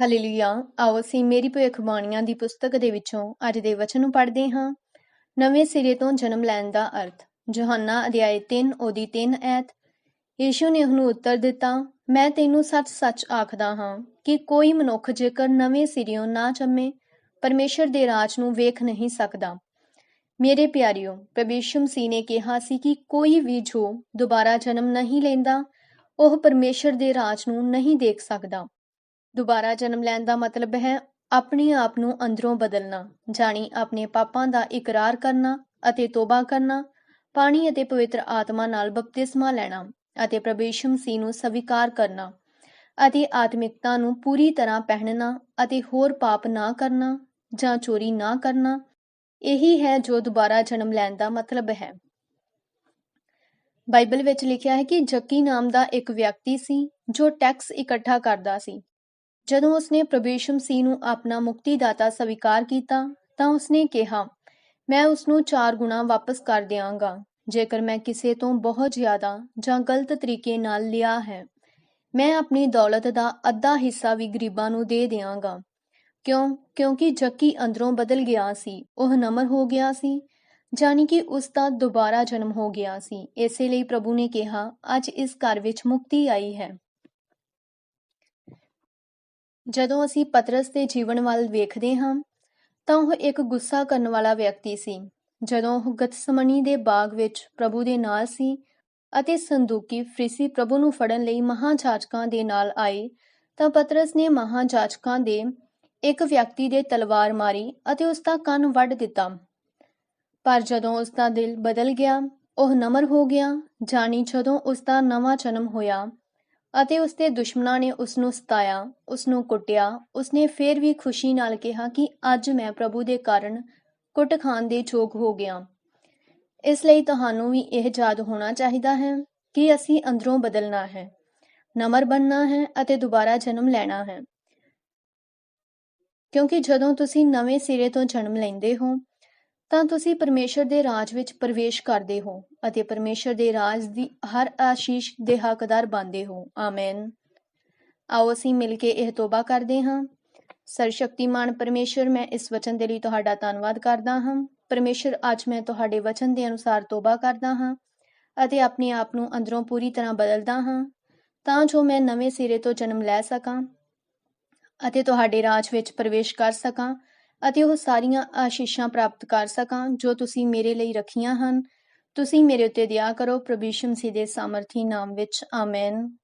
Hallelujah ਆਓ ਅਸੀਂ ਮੇਰੀ ਭਵਿੱਖਬਾਣੀਆਂ ਦੀ ਪੁਸਤਕ ਦੇ ਵਿੱਚੋਂ ਅੱਜ ਦੇ ਵਚਨ ਨੂੰ ਪੜ੍ਹਦੇ ਹਾਂ। ਨਵੇਂ ਸਿਰੇ ਤੋਂ ਜਨਮ ਲੈਣ ਦਾ ਅਰਥ। ਯੋਹੰਨਾ ਅਧਿਆਇ 3 ਉਹਦੀ 3 ਐਤ। ਯੀਸ਼ੂ ਨੇ ਉਹਨੂੰ ਉੱਤਰ ਦਿੱਤਾ, ਮੈਂ ਤੈਨੂੰ ਸੱਚ-ਸੱਚ ਆਖਦਾ ਹਾਂ ਕਿ ਕੋਈ ਮਨੁੱਖ ਜੇਕਰ ਨਵੇਂ ਸਿਰਿਓਂ ਨਾ ਜੰਮੇ, ਪਰਮੇਸ਼ਰ ਦੇ ਰਾਜ ਨੂੰ ਵੇਖ ਨਹੀਂ ਸਕਦਾ। ਮੇਰੇ ਪਿਆਰਿਓ, ਪ੍ਰਭੂ ਮਸੀਹ ਨੇ ਕਿਹਾ ਸੀ ਕਿ ਕੋਈ ਵੀ ਜੋ ਦੁਬਾਰਾ ਜਨਮ ਨਹੀਂ ਲੈਂਦਾ, ਉਹ ਪਰਮੇਸ਼ਰ ਦੇ ਰਾਜ ਨੂੰ ਨਹੀਂ ਦੇਖ ਸਕਦਾ। ਦੁਬਾਰਾ ਜਨਮ ਲੈਣ ਦਾ ਮਤਲਬ ਹੈ ਆਪਣੇ ਆਪ ਨੂੰ ਅੰਦਰੋਂ ਬਦਲਣਾ, ਜਾਣੀ ਆਪਣੇ ਪਾਪਾਂ ਦਾ ਇਕਰਾਰ ਕਰਨਾ ਅਤੇ ਤੋਬਾ ਕਰਨਾ, ਪਾਣੀ ਅਤੇ ਪਵਿੱਤਰ ਆਤਮਾ ਨਾਲ ਬਪਤਿਸਮਾ ਲੈਣਾ ਅਤੇ ਪ੍ਰਭੂ ਯਿਸੂ ਮਸੀਹ ਨੂੰ ਸਵੀਕਾਰ ਕਰਨਾ ਅਤੇ ਆਤਮਿਕਤਾ ਨੂੰ ਪੂਰੀ ਤਰ੍ਹਾਂ ਪਹਿਨਣਾ ਅਤੇ ਹੋਰ ਪਾਪ ਨਾ ਕਰਨਾ ਜਾਂ ਚੋਰੀ ਨਾ ਕਰਨਾ, ਇਹੀ ਹੈ ਜੋ ਦੁਬਾਰਾ ਜਨਮ ਲੈਣ ਦਾ ਮਤਲਬ ਹੈ। ਬਾਈਬਲ ਵਿੱਚ ਲਿਖਿਆ ਹੈ ਕਿ ਜੱਕੀ ਨਾਮ ਦਾ ਇੱਕ ਵਿਅਕਤੀ ਸੀ ਜੋ ਟੈਕਸ ਇਕੱਠਾ ਕਰਦਾ ਸੀ। ਜਦੋਂ ਉਸਨੇ ਪ੍ਰਭੂ ਸੀ ਨੂੰ ਆਪਣਾ ਮੁਕਤੀਦਾਤਾ ਸਵੀਕਾਰ ਕੀਤਾ, ਤਾਂ ਉਸਨੇ ਕਿਹਾ, ਮੈਂ ਉਸਨੂੰ ਚਾਰ ਗੁਣਾ ਵਾਪਸ ਕਰ ਦਿਆਂਗਾ, ਜੇਕਰ ਮੈਂ ਕਿਸੇ ਤੋਂ ਬਹੁਤ ਜ਼ਿਆਦਾ ਜਾਂ ਗਲਤ ਤਰੀਕੇ ਨਾਲ ਲਿਆ ਹੈ। ਮੈਂ ਆਪਣੀ ਦੌਲਤ ਦਾ ਅੱਧਾ ਹਿੱਸਾ ਵੀ ਗਰੀਬਾਂ ਨੂੰ ਦੇ ਦਿਆਂਗਾ। ਕਿਉਂ? ਕਿਉਂਕਿ ਜੱਕੀ ਅੰਦਰੋਂ ਬਦਲ ਗਿਆ ਸੀ, ਉਹ ਨਮਰ ਹੋ ਗਿਆ ਸੀ ਜਾਨੀ ਕਿ ਉਸ ਦਾ ਦੁਬਾਰਾ ਜਨਮ ਹੋ ਗਿਆ ਸੀ। ਇਸੇ ਲਈ ਪ੍ਰਭੂ ਨੇ ਕਿਹਾ, ਅੱਜ ਇਸ ਘਰ ਵਿੱਚ ਮੁਕਤੀ ਆਈ ਹੈ। ਜਦੋਂ ਅਸੀਂ ਪਤਰਸ ਦੇ ਜੀਵਨ ਵੱਲ ਵੇਖਦੇ ਹਾਂ, ਤਾਂ ਉਹ ਇੱਕ ਗੁੱਸਾ ਕਰਨ ਵਾਲਾ ਵਿਅਕਤੀ ਸੀ। ਜਦੋਂ ਉਹ ਗਤਸਮਨੀ ਦੇ ਬਾਗ ਵਿੱਚ ਪ੍ਰਭੂ ਦੇ ਨਾਲ ਸੀ ਅਤੇ ਸੰਦੂਕੀ ਫਰੀਸੀ ਪ੍ਰਭੂ ਨੂੰ ਫੜਨ ਲਈ ਮਹਾਜਾਜਕਾਂ ਦੇ ਨਾਲ ਆਏ, ਤਾਂ ਪਤਰਸ ਨੇ ਮਹਾਜਾਜਕਾਂ ਦੇ ਇੱਕ ਵਿਅਕਤੀ ਦੇ ਤਲਵਾਰ ਮਾਰੀ ਅਤੇ ਉਸ ਦਾ ਕੰਨ ਵੱਢ ਦਿੱਤਾ। ਪਰ ਜਦੋਂ ਉਸ ਦਾ ਦਿਲ ਬਦਲ ਗਿਆ, ਉਹ ਨਮਰ ਹੋ ਗਿਆ, ਜਾਣੀ ਜਦੋਂ ਉਸ ਦਾ ਨਵਾਂ ਜਨਮ ਹੋਇਆ ਅਤੇ ਉਸਦੇ ਦੁਸ਼ਮਣਾਂ ਨੇ ਉਸ ਨੂੰ ਸਤਾਇਆ ਉਸ ਨੂੰ ਕੁੱਟਿਆ, ਉਸਨੇ ਫਿਰ ਵੀ ਖੁਸ਼ੀ ਨਾਲ ਕਿਹਾ ਕਿ ਅੱਜ ਮੈਂ ਪ੍ਰਭੂ ਦੇ ਕਾਰਨ ਕੁੱਟ ਖਾਣ ਦੇ ਯੋਗ ਹੋ ਗਿਆ। ਇਸ ਲਈ ਤੁਹਾਨੂੰ ਵੀ ਇਹ ਯਾਦ ਹੋਣਾ ਚਾਹੀਦਾ ਹੈ ਕਿ ਅਸੀਂ ਅੰਦਰੋਂ ਬਦਲਣਾ ਹੈ, ਨਮਰ ਬਣਨਾ ਹੈ ਅਤੇ ਦੁਬਾਰਾ ਜਨਮ ਲੈਣਾ ਹੈ। ਕਿਉਂਕਿ ਜਦੋਂ ਤੁਸੀਂ ਨਵੇਂ ਸਿਰੇ ਤੋਂ ਜਨਮ ਲੈਂਦੇ ਹੋ ਤਾਂ ਤੁਸੀਂ ਪਰਮੇਸ਼ਰ ਦੇ ਰਾਜ ਵਿੱਚ ਪ੍ਰਵੇਸ਼ ਕਰਦੇ ਹੋ ਅਤੇ ਪਰਮੇਸ਼ਰ ਦੇ ਰਾਜ ਦੀ ਹਰ ਆਸ਼ੀਸ਼ ਦੇ ਹੱਕਦਾਰ ਬਣਦੇ ਹੋ। ਆਮੇਨ। ਆਓ ਅਸੀਂ ਮਿਲ ਕੇ ਇਹ ਤੋਬਾ ਕਰਦੇ ਹਾਂ। ਸਰਸ਼ਕਤੀਮਾਨ ਪਰਮੇਸ਼ਰ, ਮੈਂ ਇਸ ਵਚਨ ਦੇ ਲਈ ਤੁਹਾਡਾ ਧੰਨਵਾਦ ਕਰਦਾ ਹਾਂ। ਪਰਮੇਸ਼ਰ, ਅੱਜ ਮੈਂ ਤੁਹਾਡੇ ਵਚਨ ਦੇ ਅਨੁਸਾਰ ਤੋਬਾ ਕਰਦਾ ਹਾਂ ਅਤੇ ਆਪਣੇ ਆਪ ਨੂੰ ਅੰਦਰੋਂ ਪੂਰੀ ਤਰ੍ਹਾਂ ਬਦਲਦਾ ਹਾਂ ਤਾਂ ਜੋ ਮੈਂ ਨਵੇਂ ਸਿਰੇ ਤੋਂ ਜਨਮ ਲੈ ਸਕਾਂ ਅਤੇ ਤੁਹਾਡੇ ਰਾਜ ਵਿੱਚ ਪ੍ਰਵੇਸ਼ ਕਰ ਸਕਾਂ ਅਤੇ ਉਹ ਸਾਰੀਆਂ ਆਸ਼ੀਸ਼ਾਂ ਪ੍ਰਾਪਤ ਕਰ ਸਕਾਂ ਜੋ ਤੁਸੀਂ ਮੇਰੇ ਲਈ ਰੱਖੀਆਂ ਹਨ। ਤੁਸੀਂ ਮੇਰੇ ਉੱਤੇ ਦਇਆ ਕਰੋ ਪ੍ਰਭੂ ਯਿਸੂ ਮਸੀਹ ਦੇ ਸਾਮਰਥੀ ਨਾਮ ਵਿੱਚ, ਆਮੇਨ।